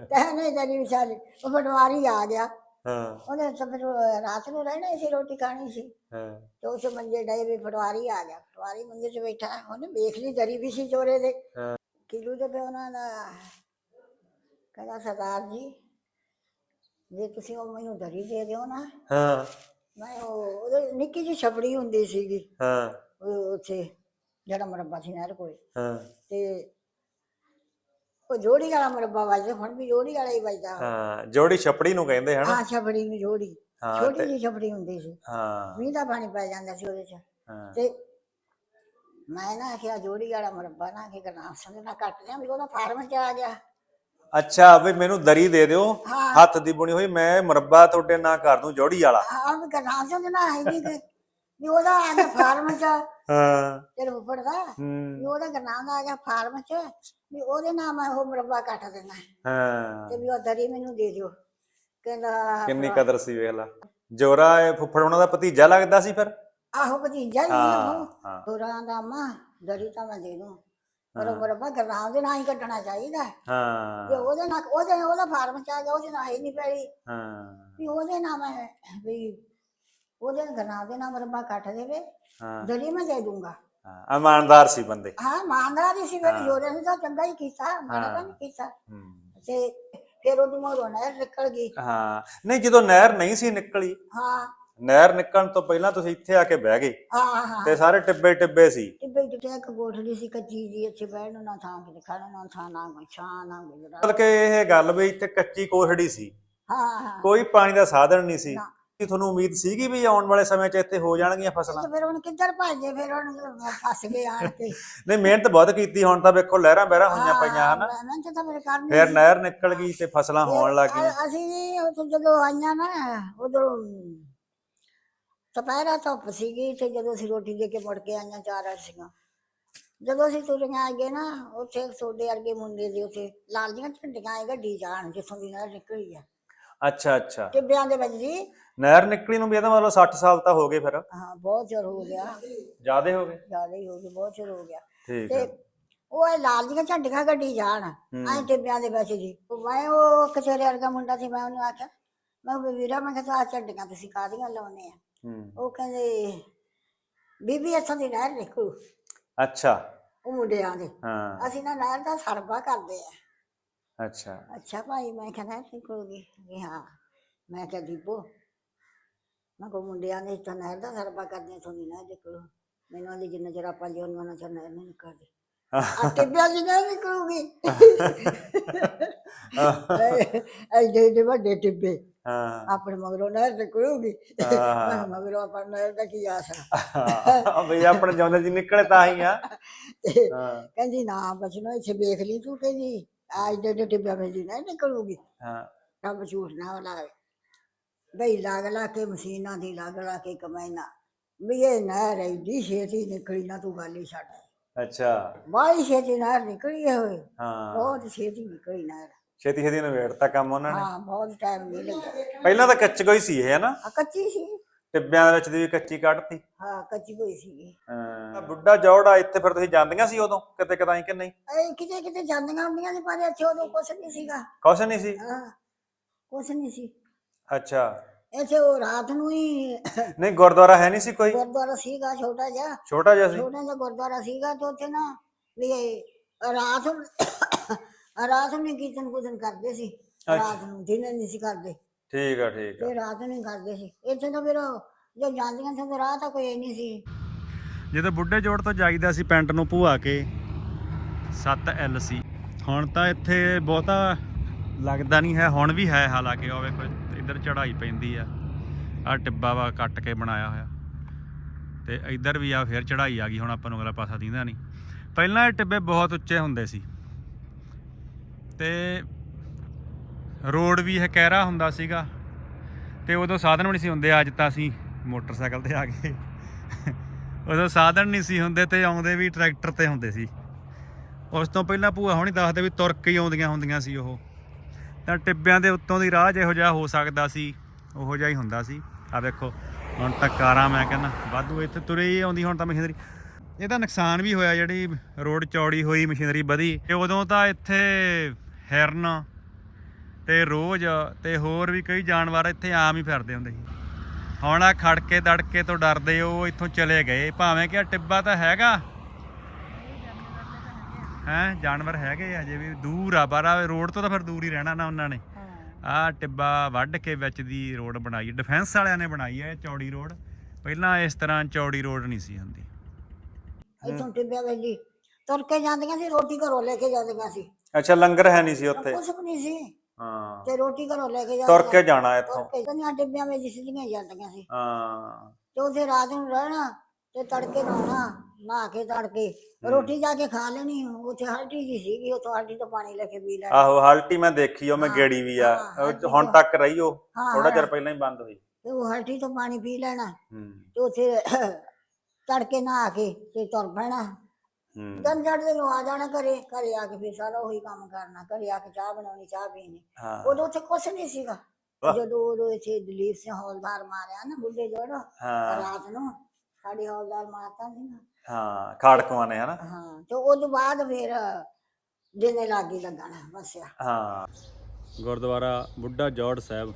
ਟਾਈਮ ਨੇ ਦਰੀ ਵਿਛਾ ਲਈ ਉਹ ਪਟਵਾਰੀ ਆ ਗਿਆ। ਹਾਂ। ਉਹਨੇ ਫਿਰ ਰਾਤ ਨੂੰ ਰਹਿਣਾ ਸੀ ਰੋਟੀ ਖਾਣੀ ਸੀ। ਹਾਂ। ਤੇ ਉਸ ਮੰਜੇ ਡਏ ਵੀ ਪਟਵਾਰੀ ਆ ਗਿਆ। ਪਟਵਾਰੀ ਮੰਜੇ 'ਚ ਬੈਠਾ ਉਹਨੇ ਵੇਖ ਲਈ ਦਰੀ ਵੀ ਸੀ ਚੋਰੇ ਦੇ। ਹਾਂ। ਕਿਲੂ ਦੇ ਪਿਓ ਨਾਲ ਦਾ ਕਹਿੰਦਾ ਸਰਦਾਰ ਜੀ ਜੇ ਤੁਸੀਂ ਉਹ ਮੈਨੂੰ ਦਰੀ ਦੇ ਦਿਓ ਨਾ ਹਾਂ। ਮੈਂ ਉਹ ਉਹਦੇ ਨਿੱਕੀ ਜਿਹੀ ਛਪੜੀ ਹੁੰਦੀ ਸੀਗੀ। ਹਾਂ। ਉਹ ਉੱਥੇ ਜਿਹੜਾ ਮੁਰੱਬਾ ਸੀ ਨਹਿਰ ਕੋਲ। ਹਾਂ। ਤੇ ਉਹ ਜੋੜੀ ਵਾਲਾ ਮੁਰੱਬਾ ਵੱਜਦਾ ਹੁਣ ਵੀ ਜੋੜੀ ਵਾਲਾ ਹੀ ਵੱਜਦਾ। ਹਾਂ ਜੋੜੀ ਛਪੜੀ ਨੂੰ ਕਹਿੰਦੇ ਹਨ? ਹਾਂ ਛਪੜੀ ਨੂੰ ਜੋੜੀ। ਹਾਂ ਛੋਟੀ ਤੇ- ਜਿਹੀ ਛਪੜੀ ਹੁੰਦੀ ਸੀ। ਹਾਂ। ਮੀਂਹ ਦਾ ਪਾਣੀ ਪੈ ਜਾਂਦਾ ਸੀ ਉਹਦੇ ਚ। ਹਾਂ। ਤੇ ਮੈਂ ਨਾ ਕਿਹਾ ਜੋੜੀ ਵਾਲਾ ਮੁਰੱਬਾ ਨਾ ਕਿ ਸੰਗ ਨਾ ਕੱਟ ਲਿਆ ਵੀ ਉਹਦਾ ਫਾਰਮ ਚ ਆ ਗਿਆ। ਅੱਛਾ ਵੀ ਮੈਨੂੰ ਦਰੀ ਦੇ ਦਿਓ। ਹਾਂ। ਹੱਥ ਦੀ ਬੁਣੀ ਹੋਈ ਮੈਂ ਮੁਰੱਬਾ ਤੁਹਾਡੇ ਨਾਂ ਕਰ ਦੂੰ ਜੋੜੀ ਵਾਲਾ। ਹਾਂ ਵੀ ਕਰਨਾ ਸੰਗ ਨਾ ਹੈ ਨਹੀਂ ਵੀ ਉਹਦਾ ਆ ਗਿਆ ਫਾਰਮ ਚ ਹਾਂ। ਤੇਰੇ ਉੱਪਰ ਦਾ ਵੀ ਹੂੰ। ਉਹਦਾ ਗਰਨਾਮ ਦਾ ਆ ਗਿਆ ਫਾਰਮ ਚ ਵੀ ਉਹਦੇ ਨਾਮ ਮੈਂ ਉਹ ਮੁਰੱਬਾ ਕੱਟ ਦੇਣਾ। ਹਾਂ। ਤੇ ਵੀ ਉਹ ਦਰੀ ਮੈਨੂੰ ਦੇ ਦਿਓ। ਕਹਿੰਦਾ ਕਿੰਨੀ ਕਦਰ ਸੀ ਵੇਖ ਲਾ। ਜੋਰਾ ਇਹ ਫੁੱਫੜ ਉਹਨਾਂ ਦਾ ਭਤੀਜਾ ਲੱਗਦਾ ਸੀ ਫਿਰ? ਆਹੋ ਭਤੀਜਾ ਹੀ ਹਾਂ ਉਹ। ਹਾਂ। ਦਾ ਮਾਂ ਦਰੀ ਤਾਂ ਮੈਂ ਦੇ ਦੂੰ। ਪਰ ਉਹ ਮੁਰੱਬਾ ਗਰਨਾਮ ਦੇ ਨਾਲ ਹੀ ਕੱਟਣਾ ਚਾਹੀਦਾ। ਹਾਂ। ਉਹਦੇ ਨਾਲ ਉਹਦੇ ਉਹਦਾ ਫਾਰਮ ਚ ਆ ਗਿਆ ਉਹਦੇ ਨਾਲ ਹੈ ਨਹੀਂ ਪੈੜੀ ਹਾਂ। ਵੀ ਉਹਦੇ ਨਾਲ ਮੈਂ ਵੀ ਉਹਦੇ ਗਰਨਾਮ ਦੇ ਨਾਲ ਮੁਰੱਬਾ ਕੱਟ ਦੇਵੇ ਹਾਂ। ਦਰੀ ਮੈਂ ਦੇ ਦੂੰਗਾ। ਹਾਂ ਇਮਾਨਦਾਰ ਸੀ ਬੰਦੇ। ਹਾਂ ਇਮਾਨਦਾਰ ਹੀ ਸੀ ਫਿਰ ਜੋਰੇ ਨੇ ਤਾਂ ਚੰਗਾ ਹੀ ਕੀਤਾ ਮਾੜਾ ਤਾਂ ਨਹੀਂ ਕੀਤਾ। ਹੂੰ। ਤੇ ਫਿਰ ਉਹਦੀ ਮੋਰੋਂ ਨਹਿਰ ਨਿਕਲ ਗਈ। ਹਾਂ। ਨਹੀਂ ਜਦੋਂ ਨਹਿਰ ਨਹੀਂ ਸੀ ਨਿਕਲੀ ਹਾਂ। ਨਹਿਰ ਨਿਕਲਣ ਤੋਂ ਪਹਿਲਾਂ ਤੁਸੀਂ ਇੱਥੇ ਆ ਕੇ ਬਹਿ ਗਏ। ਹਾਂ ਹਾਂ ਤੇ ਸਾਰੇ ਟਿੱਬੇ ਟਿੱਬੇ ਸੀ। ਟਿੱਬੇ ਟਿੱਬੇ ਇੱਕ ਗੋਠੜੀ ਸੀ ਕੱਚੀ ਜੀ ਇੱਥੇ ਬਹਿਣ ਨੂੰ ਨਾ ਥਾਂ ਕਿਤੇ ਖੜਨ ਨੂੰ ਥਾਂ ਨਾ ਕੋਈ ਛਾਂ ਨਾ ਕੋਈ ਜਰਾ ਮਤਲਬ ਕਿ ਇਹ ਗੱਲ ਵੀ ਇੱਥੇ ਕੱਚੀ ਕੋਠੜੀ ਸੀ। ਹਾਂ ਹਾਂ। ਕੋਈ ਪਾਣੀ ਦਾ ਸਾਧਨ ਨਹੀਂ ਸੀ। ਨਾ। ਕੀ ਤੁਹਾਨੂੰ ਉਮੀਦ ਸੀਗੀ ਵੀ ਆਉਣ ਵਾਲੇ ਸਮੇਂ 'ਚ ਇੱਥੇ ਹੋ ਜਾਣਗੀਆਂ ਫਸਲਾਂ? ਤੇ ਫਿਰ ਹੁਣ ਕਿੱਧਰ ਭੱਜੇ ਫਿਰ ਹੁਣ ਫਸ ਗਏ ਆਣ ਕੇ। ਨਹੀਂ ਮਿਹਨਤ ਬਹੁਤ ਕੀਤੀ ਹੁਣ ਤਾਂ ਵੇਖੋ ਲਹਿਰਾਂ ਬਹਿਰਾਂ ਹੋਈਆਂ ਪਈਆਂ ਹਨ? ਮੈਂ ਤਾਂ ਤਾਂ ਮੇਰੇ ਕਰਨੀ ਫਿਰ। ਨਹਿਰ ਨਿਕਲ ਗਈ ਤੇ ਫਸਲਾਂ ਹੋਣ ਲੱਗ ਗਈਆਂ। ਅਸੀਂ ਜੀ ਉੱਥੇ ਜਦੋਂ ਆਈਆਂ ਨਾ ਉਦੋਂ ਦੁਪਹਿਰਾ ਧੁੱਪ ਸੀਗੀ ਤੇ ਜਦੋਂ ਅਸੀਂ ਰੋਟੀ ਦੇ ਕੇ ਮੁੜ ਕੇ ਆਈਆਂ ਚਾਰ ਸੀਗੀਆਂ ਜਦੋਂ ਅਸੀਂ ਤੁਰੀਆਂ ਅੱਗੇ ਨਾ ਉੱਥੇ ਸੋਡੇ ਵਰਗੇ ਮੁੰਡੇ ਦੇ ਉੱਥੇ ਲਾਲ ਜੀਆਂ ਝੰਡੀਆਂ ਆਏ ਗੱਡੀ ਜਾਣ ਜਿੱਥੋਂ ਦੀ ਨਹਿਰ ਨਿਕਲੀ ਆ। ਅੱਛਾ ਅੱਛਾ। ਟਿੱਬਿਆਂ ਦੇ ਵਿੱਚ ਜੀ। ਨਹਿਰ ਨਿਕਲੀ ਨੂੰ ਵੀ ਇਹਦਾ ਮਤਲਬ 60 ਸਾਲ ਤਾਂ ਹੋ ਗਏ ਫਿਰ। ਹਾਂ ਬਹੁਤ ਚਿਰ ਹੋ ਗਿਆ। ਜ਼ਿਆਦੇ ਹੋ ਗਏ? ਜ਼ਿਆਦਾ ਹੀ ਹੋ ਗਿਆ ਬਹੁਤ ਚਿਰ ਹੋ ਗਿਆ। ਠੀਕ ਹੈ ਉਹ ਇਹ ਲਾਲ ਦੀਆਂ ਝੰਡੀਆਂ ਗੱਡੀ ਜਾਣ। ਐ ਟਿੱਬਿਆਂ ਦੇ ਵਿੱਚ ਜੀ। ਮੈਂ ਉਹ ਕਚੇਰੇ ਵਰਗਾ ਮੁੰਡਾ ਸੀ ਮੈਂ ਉਹਨੂੰ ਆਖਿਆ ਮੈਂ ਕਿਹਾ, ਵੀਰਾ ਮੈਂ ਕਿਹਾ ਆਹ ਝੰਡੀਆਂ ਤੁਸੀਂ ਕਾਹਦੀਆਂ ਲਾਉਨੇ ਆ? ਉਹ ਕਹਿੰਦੇ ਬੀਬੀ ਇੱਥੋਂ ਦੀ ਨਹਿਰ ਨਿਕਲੂ। ਅੱਛਾ। ਉਹ ਮੁੰਡਿਆਂ ਦੇ। ਹਾਂ। ਅਸੀਂ ਨਾ ਨਹਿਰ ਦਾ ਸਰਵਾ ਕਰਦੇ ਆ। ਅੱਛਾ। ਅੱਛਾ ਭਾਈ ਮੈਂ ਕਿਹਾ ਨਹਿਰ ਨਿਕਲੂਗੀ ਵੀ ਹਾਂ। ਮੈਂ ਕਿਹਾ ਦੀਪੋ ਮੈਂ ਕੋ ਮੁੰਡਿਆਂ ਦੇ ਤਾਂ ਨਹਿਰ ਦਾ ਸਰਵਾ ਕਰਦੇ ਇਥੋਂ ਦੀ ਨਹਿਰ ਨਿਕਲੂ ਮੈਨੂੰ ਉਹਦੀ ਜਿੰਨਾ ਚਿਰ ਆਪਾਂ ਜਿਉਂ ਉਹਨਾਂ ਚਿਰ ਨਹਿਰ ਨਹੀਂ ਨਿਕਲਦੀ। ਆ ਟਿੱਬਿਆਂ ਦੀ ਨਹਿਰ ਨਿਕਲੂਗੀ ਐਡੇ ਐਡੇ ਵੱਡੇ ਟਿੱਬੇ। ਹਾਂ। ਆਪਣੇ ਮਗਰੋਂ ਨਹਿਰ ਨਿਕਲੂਗੀ। ਮਗਰੋਂ ਆਪਾਂ ਨਹਿਰ ਦਾ ਕੀ ਆਸਰਾ ਹਾਂ। ਬਈ ਆਪਣੇ ਜਿਉਂਦੇ ਜੀ ਨਿਕਲੇ ਤਾਂ ਹੀ ਆ। ਕਹਿੰਦੀ ਨਾ ਬਚਨੋ ਇੱਥੇ ਵੇਖ ਲਈ ਤੂੰ ਕਹਿੰਦੀ। ਏਡੇ ਏਡੇ ਟਿੱਬਿਆਂ ਵਿੱਚ ਦੀ ਨਹੀਂ ਨਿਕਲੂਗੀ। ਹਾਂ। ਰੱਬ ਝੂਠ ਨਾ ਲਾਵੇ। ਬਈ ਲਾਗ ਲਾ ਕੇ ਮਸ਼ੀਨਾਂ ਦੀ ਲਾਗ ਲਾ ਕੇ ਕਮਾਈਨਾ ਵੀ ਇਹ ਨਹਿਰ ਐਡੀ ਛੇਤੀ ਨਿਕਲੀ ਨਾ ਤੂੰ ਗੱਲ ਹੀ ਛੱਡ। ਅੱਛਾ। ਬਾਈ ਛੇਤੀ ਨਹਿਰ ਨਿਕਲੀ ਹੈ ਹੋਏ ਹਾਂ। ਬਹੁਤ ਛੇਤੀ ਨਿਕਲੀ ਨਹਿਰ। ਛੇਤੀ ਛੇਤੀ ਨਵੇੜਤਾ ਕੰਮ ਉਹਨਾਂ ਨੇ। ਹਾਂ ਬਹੁਤ ਟਾਈਮ ਨਹੀਂ ਲੱਗਿਆ। ਪਹਿਲਾਂ ਤਾਂ ਕੱਚ ਕੋਈ ਸੀ ਇਹ ਨਾ? ਆ ਕੱਚੀ ਸੀ। ਟਿੱਬਿਆਂ ਦੇ ਵਿੱਚ ਦੀ ਵੀ ਕੱਚੀ ਕੱਢਤੀ। ਹਾਂ ਕੱਚੀ ਹੋਈ ਸੀ ਹਾਂ। ਬੁੱਢਾ ਜੋੜਾ ਇੱਥੇ ਫਿਰ ਤੁਸੀਂ ਜਾਂਦੀਆਂ ਸੀ ਉਦੋਂ? ਕਿਤੇ ਕਦਾਈ ਕਿ ਨਹੀਂ? ਇਹ ਕਿਤੇ ਕਿਤੇ ਜਾਂਦੀਆਂ ਹੁੰਦੀਆਂ ਸੀ ਪਰ ਇੱਥੇ ਉਦੋਂ ਕੁਛ ਨਹੀਂ ਸੀਗਾ। ਕੁਛ ਨਹੀਂ ਸੀ? ਹਾਂ ਕੁਛ ਨਹੀਂ ਸੀ। ਅੱਛਾ। ਇੱਥੇ ਉਹ ਰਾਤ ਨੂੰ ਹੀ ਨਹੀਂ ਗੁਰਦੁਆਰਾ ਹੈ ਨਹੀਂ ਸੀ ਕੋਈ? ਗੁਰਦੁਆਰਾ ਸੀਗਾ ਛੋਟਾ ਜਿਹਾ। ਛੋਟਾ ਜਿਹਾ ਸੀ? ਛੋਟਾ ਜਿਹਾ ਗੁਰਦੁਆਰਾ ਸੀਗਾ ਤੇ ਉੱਥੇ ਨਾ ਵੀ ਰਾਤ ਨੂੰ ਰਾਤ ਨੂੰ ਕੀਰਤਨ ਕੁਦਨ ਕਰਦੇ ਸੀ। ਰਾਤ ਨੂੰ ਦਿਨੇ ਨਹੀਂ ਸੀ ਕਰਦੇ। ਠੀਕ ਆ ਠੀਕ ਆ। ਤੇ ਰਾਤ ਨੂੰ ਹੀ ਕਰਦੇ ਸੀ। ਇੱਥੇ ਤਾਂ ਫਿਰ ਜੋ ਜਾਂਦੀਆਂ ਸੀ ਤੇ ਰਾਹ ਤਾਂ ਕੋਈ ਨਹੀਂ ਸੀ। ਜਦੋਂ ਬੁੱਢੇ ਜੋੜ ਤੋਂ ਜਾਈਦਾ ਸੀ ਪਿੰਡ ਨੂੰ ਭੂਆ ਕੇ 7 ਸੀ। ਹੁਣ ਤਾਂ ਇੱਥੇ ਬਹੁਤਾ ਲੱਗਦਾ ਨਹੀਂ ਹੈ ਹੁਣ ਵੀ ਹੈ ਹਾਲਾਂਕਿ ਉਹ ਵੇਖੋ ਇੱਧਰ ਚੜਾਈ ਪੈਂਦੀ ਆ। ਆ ਟਿੱਬਾ ਵਾ ਕੱਟ ਕੇ ਬਣਾਇਆ ਹੋਇਆ। ਤੇ ਇੱਧਰ ਵੀ ਆ ਫਿਰ ਚੜਾਈ ਆ ਗਈ ਹੁਣ ਆਪਾਂ ਨੂੰ ਅਗਲਾ ਪਾਸਾ ਦਿੰਦਾ ਨਹੀਂ। ਪਹਿਲਾਂ ਇਹ ਟਿੱਬੇ ਬਹੁਤ ਉੱਚੇ ਹੁੰਦੇ ਸੀ। ਤੇ ਰੋਡ ਵੀ ਇਹ ਕਹਿਰਾ ਹੁੰਦਾ ਸੀਗਾ ਤੇ ਉਦੋਂ ਸਾਧਨ ਵੀ ਨਹੀਂ ਸੀ ਹੁੰਦੇ, ਅੱਜ ਤਾਂ ਅਸੀਂ ਮੋਟਰਸਾਈਕਲ ਤੇ ਆ ਗਏ। ਉਦੋਂ ਸਾਧਨ ਨਹੀਂ ਸੀ ਹੁੰਦੇ ਤੇ ਆਉਂਦੇ ਵੀ ਟਰੈਕਟਰ ਤੇ ਹੁੰਦੇ ਸੀ। ਉਸ ਤੋਂ ਪਹਿਲਾਂ ਭੂਆ ਹੁਣੀ ਦੱਸਦੇ ਵੀ ਤੁਰ ਕੇ ਹੀ ਆਉਂਦੀਆਂ ਹੁੰਦੀਆਂ ਸੀ ਉਹ। ਤਾਂ ਟਿੱਬਿਆਂ ਦੇ ਉੱਤੋਂ ਦੀ ਰਾਹ ਜਿਹੋ ਜਿਹਾ ਹੋ ਸਕਦਾ ਸੀ, ਉਹੋ ਜਿਹਾ ਹੀ ਹੁੰਦਾ ਸੀ। ਆ ਵੇਖੋ, ਹੁਣ ਤਾਂ ਕਾਰਾਂ ਮੈਂ ਕਹਿੰਦਾ, ਵਾਧੂ ਇੱਥੇ ਤੁਰੇ ਹੀ ਆਉਂਦੀ ਹੁਣ ਤਾਂ ਮਸ਼ੀਨਰੀ। ਇਹਦਾ ਨੁਕਸਾਨ ਵੀ ਹੋਇਆ ਜਿਹੜੀ ਰੋਡ ਚੌੜੀ ਹੋਈ, ਮਸ਼ੀਨਰੀ ਵਧੀ। ਤੇ ਉਦੋਂ ਤਾਂ ਇੱਥੇ ਹਿਰਨ ਤੇ ਰੋਜ਼ ਤੇ ਹੋਰ ਵੀ ਕਈ ਜਾਨਵਰ ਇੱਥੇ ਆਮ ਹੀ ਫਿਰਦੇ ਹੁੰਦੇ ਸੀ। ਹੁਣ ਆ ਖੜਕੇ ਦੜਕੇ ਤੋਂ ਡਰਦੇ ਉਹ ਇੱਥੋਂ ਚਲੇ ਗਏ। ਭਾਵੇਂ ਕਿ ਆਹ ਟਿੱਬਾ ਤਾਂ ਹੈਗਾ। ਹੈ ਜਾਨਵਰ ਹੈਗੇ ਆ ਅਜੇ ਵੀ ਦੂਰ ਆ ਆ ਰੋਡ ਤੋਂ ਤਾਂ ਫਿਰ ਦੂਰ ਹੀ ਰਹਿਣਾ ਨਾ ਉਹਨਾਂ ਨੇ। ਆ ਟਿੱਬਾ ਵੱਢ ਕੇ ਵਿੱਚ ਦੀ ਰੋਡ ਬਣਾਈ। ਡਿਫੈਂਸ ਵਾਲਿਆਂ ਨੇ ਬਣਾਈ ਹੈ ਇਹ ਚੌੜੀ ਰੋਡ। ਪਹਿਲਾਂ ਇਸ ਤਰ੍ਹਾਂ ਚੌੜੀ ਰੋਡ ਨਹੀਂ ਸੀ ਹੁੰਦੀ। ਇੱਥੋਂ ਟਿੱਬਿਆ ਵੇਲੀ ਤੁਰ ਕੇ ਜਾਂਦੀਆਂ ਸੀ ਰੋਟੀ ਘਰੋਂ ਲੈ ਕੇ ਜਾਂਦੀਆਂ ਸੀ। ਅੱਛਾ ਲੰਗਰ ਹੈ ਨਹੀਂ ਸੀ ਉੱਥੇ? ਵੀ ਨਹੀਂ ਸੀ। ਹਾਂ। ਤੇ ਰੋਟੀ ਘਰੋਂ ਲੈ ਕੇ ਤੁਰ ਕੇ ਜਾਣਾ ਇੱਥੋਂ। ਕੇ ਕੰਨਾਂ ਟਿੱਬਿਆਂ ਵਿੱਚ ਸਿੱਧੀਆਂ ਜਾਂਦੀਆਂ ਸੀ। ਹਾਂ। ਤੇ ਉੱਥੇ ਰਾਤ ਨੂੰ ਰਹਿਣਾ ਤੇ ਤੜਕੇ ਨਹਾਉਣਾ ਨਹਾ ਕੇ ਤੜਕੇ। ਰੋਟੀ ਜਾ ਕੇ ਖਾ ਲੈਣੀ ਉੱਥੇ ਹਲਟੀ ਜੀ ਸੀਗੀ ਉੱਥੋਂ ਹਲਟੀ ਤੋਂ ਪਾਣੀ ਲੈ ਕੇ ਪੀ ਲੈਣਾ। ਆਹੋ ਹਲਟੀ ਮੈਂ ਦੇਖੀ ਉਹ ਮੈਂ ਗੇੜੀ ਵੀ ਆ। ਹਾਂ, ਉਹ ਹਲਟੀ ਹੁਣ ਤੱਕ ਰਹੀ ਉਹ ਹਾਂ, ਥੋੜਾ ਚਿਰ। ਪਹਿਲਾਂ ਹੀ ਬੰਦ ਹੋਈ। ਤੇ ਉਹ ਹਲਟੀ ਤੋਂ ਪਾਣੀ ਪੀ ਲੈਣਾ। ਹੂੰ। ਤੇ ਉੱਥੇ ਤੜਕੇ ਨਹਾ ਕੇ ਤੇ ਤੁਰ ਪੈਣਾ। ਹੂੰ। ਦਿਨ ਚੜ੍ਹਦੇ ਨੂੰ ਆ ਜਾਣਾ ਘਰੇ ਘਰੇ ਆ ਕੇ ਫਿਰ ਸਾਰਾ ਉਹੀ ਕੰਮ ਕਰਨਾ ਘਰੇ ਆ ਕੇ ਚਾਹ ਬਣਾਉਣੀ ਚਾਹ ਪੀਣੀ। ਹਾਂ। ਉਦੋਂ ਉੱਥੇ ਕੁਛ ਨਹੀਂ ਸੀਗਾ। ਵਾਹ। ਜਦੋਂ ਉਦੋਂ ਇੱਥੇ ਦਲੀਪ ਸਿੰਘ ਹੌਲਦਾਰ ਮਾਰਿਆ ਨਾ ਬੁੱਢੇ ਜੋੜ ਹਾਂ। ਰਾਤ ਨੂੰ ਸਾਡੀ ਹੌਲਦਾਰ ਮਾਰਤਾ ਸੀ ਨਾ। ਹਾਂ ਖਾੜਕੂਆਂ ਨੇ ਹਨਾ? ਹਾਂ ਤੇ ਉਹ ਤੋਂ ਬਾਅਦ ਫਿਰ ਦਿਨੇ ਲਾਗੀ ਲੱਗਣਾ ਬਸਿਆ ਹਾਂ। ਗੁਰਦੁਆਰਾ ਬੁੱਢਾ ਜੋੜ ਸਾਹਿਬ।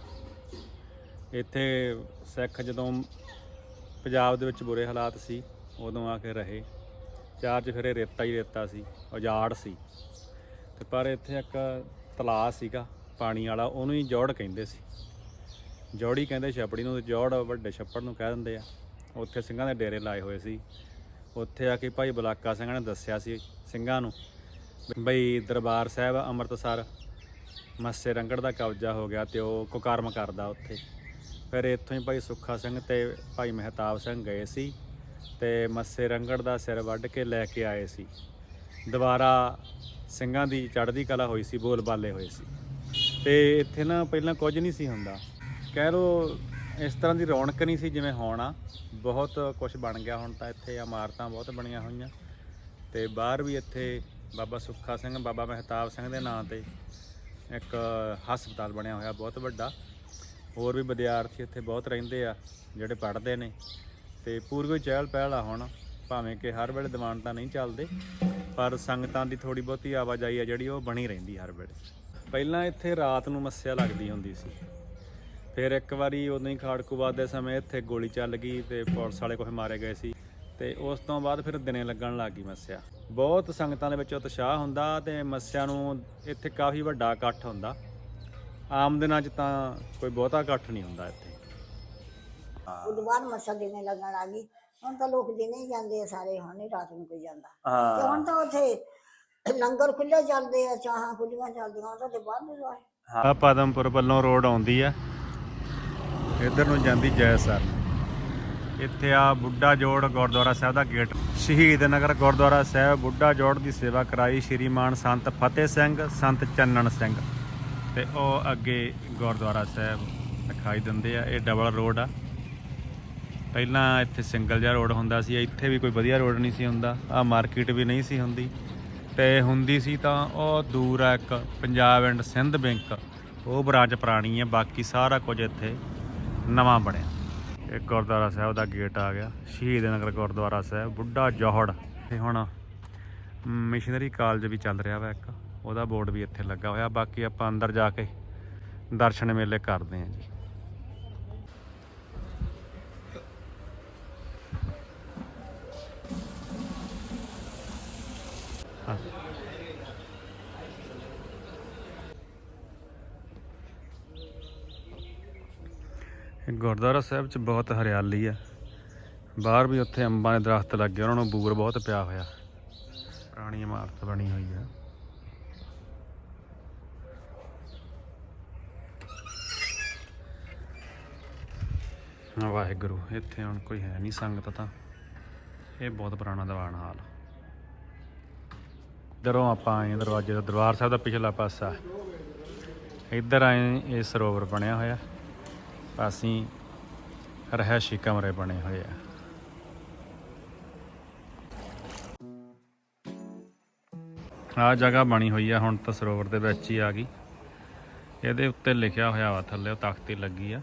ਇੱਥੇ ਸਿੱਖ ਜਦੋਂ ਪੰਜਾਬ ਦੇ ਵਿੱਚ ਬੁਰੇ ਹਾਲਾਤ ਸੀ ਉਦੋਂ ਆ ਕੇ ਰਹੇ। ਚਾਰ ਚ ਫਿਰੇ ਰੇਤਾ ਹੀ ਰੇਤਾ ਸੀ ਉਜਾੜ ਸੀ। ਤੇ ਪਰ ਇੱਥੇ ਇੱਕ ਤਲਾ ਸੀਗਾ, ਪਾਣੀ ਵਾਲਾ, ਉਹਨੂੰ ਹੀ ਜੋੜ ਕਹਿੰਦੇ ਸੀ। ਜੋੜੀ ਕਹਿੰਦੇ ਛੱਪੜੀ ਨੂੰ, ਜੋੜ ਵੱਡੇ ਛੱਪੜ ਨੂੰ ਕਹਿ ਦਿੰਦੇ ਆ। ਉੱਥੇ ਸਿੰਘਾਂ ਦੇ ਡੇਰੇ ਲਾਏ ਹੋਏ ਸੀ। ਉੱਥੇ ਆ ਕੇ ਭਾਈ ਬਲਾਕਾ ਸਿੰਘਾਂ ਨੇ ਦੱਸਿਆ ਸੀ ਸਿੰਘਾਂ ਨੂੰ ਬਈ ਦਰਬਾਰ ਸਾਹਿਬ ਅੰਮ੍ਰਿਤਸਰ, ਮੱਸੇ ਰੰਗੜ ਦਾ ਕਬਜ਼ਾ ਹੋ ਗਿਆ ਤੇ ਉਹ ਕੁਕਰਮ ਕਰਦਾ ਉੱਥੇ। ਫਿਰ ਇੱਥੋਂ ਹੀ ਭਾਈ ਸੁੱਖਾ ਸਿੰਘ ਤੇ ਭਾਈ ਮਹਿਤਾਬ ਸਿੰਘ ਗਏ ਸੀ। ਤੇ ਮੱਸੇ ਰੰਗੜ ਦਾ ਸਿਰ ਵੱਢ ਕੇ ਲੈ ਕੇ ਆਏ ਸੀ। ਦੁਬਾਰਾ ਸਿੰਘਾਂ ਦੀ ਚੜ੍ਹਦੀ ਕਲਾ ਹੋਈ ਸੀ ਬੋਲਬਾਲੇ ਹੋਏ ਸੀ। ਤੇ ਇੱਥੇ ਨਾ ਪਹਿਲਾਂ ਕੁਝ ਨਹੀਂ ਸੀ ਹੁੰਦਾ। ਕਹਿ ਲੋ ਇਸ ਤਰ੍ਹਾਂ ਦੀ ਰੌਣਕ ਨਹੀਂ ਸੀ ਜਿਵੇਂ ਹੋਣਾ ਬਹੁਤ ਕੁਝ ਬਣ ਗਿਆ ਹੁਣ ਤਾਂ ਇੱਥੇ, ਇਮਾਰਤਾਂ ਬਹੁਤ ਬਣੀਆਂ ਹੋਈਆਂ। ਤੇ ਬਾਹਰ ਵੀ ਇੱਥੇ ਬਾਬਾ ਸੁੱਖਾ ਸਿੰਘ, ਬਾਬਾ ਮਹਿਤਾਬ ਸਿੰਘ ਦੇ ਨਾਂ ਤੇ ਇੱਕ ਹਸਪਤਾਲ ਬਣਿਆ ਹੋਇਆ, ਬਹੁਤ ਵੱਡਾ। ਹੋਰ ਵੀ ਵਿਦਿਆਰਥੀ ਇੱਥੇ ਬਹੁਤ ਰਹਿੰਦੇ ਆ, ਜਿਹੜੇ ਪੜ੍ਹਦੇ ਨੇ। ਤੇ ਪੂਰੀ ਚਹਿਲ ਪਹਿਲ ਆ ਹੁਣ, ਭਾਵੇਂ ਕਿ ਹਰ ਵੇਲੇ ਦੀਵਾਨ ਤਾਂ ਨਹੀਂ ਚੱਲਦੇ, ਪਰ ਸੰਗਤਾਂ ਦੀ ਥੋੜੀ ਬਹੁਤੀ ਆਵਾਜਾਈ ਆ ਜਿਹੜੀ, ਉਹ ਬਣੀ ਰਹਿੰਦੀ ਹਰ ਵੇਲੇ। ਪਹਿਲਾਂ ਇੱਥੇ ਰਾਤ ਨੂੰ ਮੱਸਿਆ ਲੱਗਦੀ ਹੁੰਦੀ ਸੀ। ਫਿਰ ਇੱਕ ਵਾਰੀ ਉਦੋਂ ਹੀ ਖਾੜਕੂਬਾਦ ਦੇ ਸਮੇਂ ਇੱਥੇ ਗੋਲੀ ਚੱਲ ਗਈ ਤੇ ਪੁਲਿਸ ਵਾਲੇ ਕੋਲ ਮਾਰੇ ਗਏ ਸੀ ਤੇ ਉਸ ਤੋਂ ਬਾਅਦ ਫਿਰ ਦਿਨੇ ਲੱਗਣ ਲੱਗ ਗਈ ਮੱਸਿਆ। ਬਹੁਤ ਸੰਗਤਾਂ ਦੇ ਵਿੱਚ ਉਤਸ਼ਾਹ ਹੁੰਦਾ ਤੇ ਮੱਸਿਆ ਨੂੰ ਇੱਥੇ ਕਾਫੀ ਵੱਡਾ ਇਕੱਠ ਹੁੰਦਾ। ਆਮ ਦਿਨਾਂ 'ਚ ਤਾਂ ਕੋਈ ਬਹੁਤਾ ਇਕੱਠ ਨਹੀਂ ਹੁੰਦਾ ਇੱਥੇ। ਉਹ ਤੋਂ ਬਾਅਦ ਮੱਸਾ ਦਿਨੇ ਲੱਗਣ ਆ ਗਈ। ਹੁਣ ਤਾਂ ਲੋਕ ਦਿਨੇ ਹੀ ਜਾਂਦੇ ਆ ਸਾਰੇ ਹੁਣ ਨਹੀਂ ਰਾਤ ਨੂੰ ਕੋਈ ਜਾਂਦਾ। ਤੇ ਹਾਂ ਹੁਣ ਤਾਂ ਉੱਥੇ ਲੰਗਰ ਖੁੱਲੇ ਚੱਲਦੇ ਆ ਚਾਹਾਂ ਖੁੱਲੀਆਂ ਚੱਲਦੀਆਂ ਉਹਨਾਂ ਦੇ ਬਾਅਦ ਆ ਆ ਪਦਮਪੁਰ ਵੱਲੋਂ ਰੋਡ ਆਉਂਦੀ ਆ। ਇੱਧਰ ਨੂੰ ਜਾਂਦੀ ਜੈਸਰ ਇੱਥੇ ਆ ਬੁੱਢਾ ਜੋੜ ਗੁਰਦੁਆਰਾ ਸਾਹਿਬ ਦਾ ਗੇਟ। ਸ਼ਹੀਦ ਨਗਰ ਗੁਰਦੁਆਰਾ ਸਾਹਿਬ ਬੁੱਢਾ ਜੋੜ ਦੀ ਸੇਵਾ ਕਰਾਈ ਸ਼੍ਰੀਮਾਨ ਸੰਤ ਫਤਿਹ ਸਿੰਘ ਸੰਤ ਚੰਨਣ ਸਿੰਘ। ਤੇ ਉਹ ਅੱਗੇ ਗੁਰਦੁਆਰਾ ਸਾਹਿਬ ਦਿਖਾਈ ਦਿੰਦੇ ਆ ਇਹ ਡਬਲ ਰੋਡ ਆ। ਪਹਿਲਾਂ ਇੱਥੇ ਸਿੰਗਲ ਜਿਹਾ ਰੋਡ ਹੁੰਦਾ ਸੀ, ਇੱਥੇ ਵੀ ਕੋਈ ਵਧੀਆ ਰੋਡ ਨਹੀਂ ਸੀ ਹੁੰਦਾ ਆ ਮਾਰਕੀਟ ਵੀ ਨਹੀਂ ਸੀ ਹੁੰਦੀ। ਤੇ ਹੁੰਦੀ ਸੀ ਤਾਂ ਉਹ ਦੂਰ ਆ ਇੱਕ ਪੰਜਾਬ ਐਂਡ ਸਿੰਧ ਬੈਂਕ, ਉਹ ਬ੍ਰਾਂਚ ਪੁਰਾਣੀ ਹੈ ਬਾਕੀ ਸਾਰਾ ਕੁਝ ਇੱਥੇ ਨਵਾਂ ਬਣਿਆ। ਇੱਕ ਗੁਰਦੁਆਰਾ ਸਾਹਿਬ ਦਾ ਗੇਟ ਆ ਗਿਆ, ਸ਼ਹੀਦ ਨਗਰ ਗੁਰਦੁਆਰਾ ਸਾਹਿਬ, ਬੁੱਢਾ ਜੋਹੜ। ਤੇ ਹੁਣ ਮਿਸ਼ਨਰੀ ਕਾਲਜ ਵੀ ਚੱਲ ਰਿਹਾ ਵਾ ਇੱਕ, ਉਹਦਾ ਬੋਰਡ ਵੀ ਇੱਥੇ ਲੱਗਾ ਹੋਇਆ, ਬਾਕੀ ਆਪਾਂ ਅੰਦਰ ਜਾ ਕੇ ਦਰਸ਼ਨ ਮੇਲੇ ਕਰਦੇ ਹਾਂ ਜੀ। ਇਹ ਗੁਰਦੁਆਰਾ ਸਾਹਿਬ 'ਚ ਬਹੁਤ ਹਰਿਆਲੀ ਆ। ਬਾਹਰ ਵੀ ਉੱਥੇ ਅੰਬਾਂ ਦੇ ਦਰਖਤ ਲੱਗੇ, ਉਹਨਾਂ ਨੂੰ ਬੂਰ ਬਹੁਤ ਪਿਆ ਹੋਇਆ। ਪੁਰਾਣੀ ਇਮਾਰਤ ਬਣੀ ਹੋਈ ਆ। ਵਾਹਿਗੁਰੂ, ਇੱਥੇ ਹੁਣ ਕੋਈ ਹੈ ਨਹੀਂ ਸੰਗਤ ਤਾਂ। ਇਹ ਬਹੁਤ ਪੁਰਾਣਾ ਦੀਵਾਨ ਹਾਲ ਇੱਧਰੋਂ ਆਪਾਂ ਆਏ ਦਰਵਾਜ਼ੇ ਤੋਂ ਦਰਬਾਰ ਸਾਹਿਬ ਦਾ ਪਿਛਲਾ ਪਾਸਾ। ਇੱਧਰ ਆਏ ਇਹ ਸਰੋਵਰ ਬਣਿਆ ਹੋਇਆ। ਪਾਸੀਂ ਰਹਿਸ਼ੀ ਕਮਰੇ ਬਣੇ ਹੋਏ ਆ। ਆ ਜਗ੍ਹਾ ਬਣੀ ਹੋਈ ਆ, ਹੁਣ ਤਾਂ ਸਰੋਵਰ ਦੇ ਵਿੱਚ ਹੀ ਆ ਗਈ। ਇਹਦੇ ਉੱਤੇ ਲਿਖਿਆ ਹੋਇਆ ਵਾ, ਥੱਲੇ ਉਹ ਤਖਤੀ ਲੱਗੀ ਆ।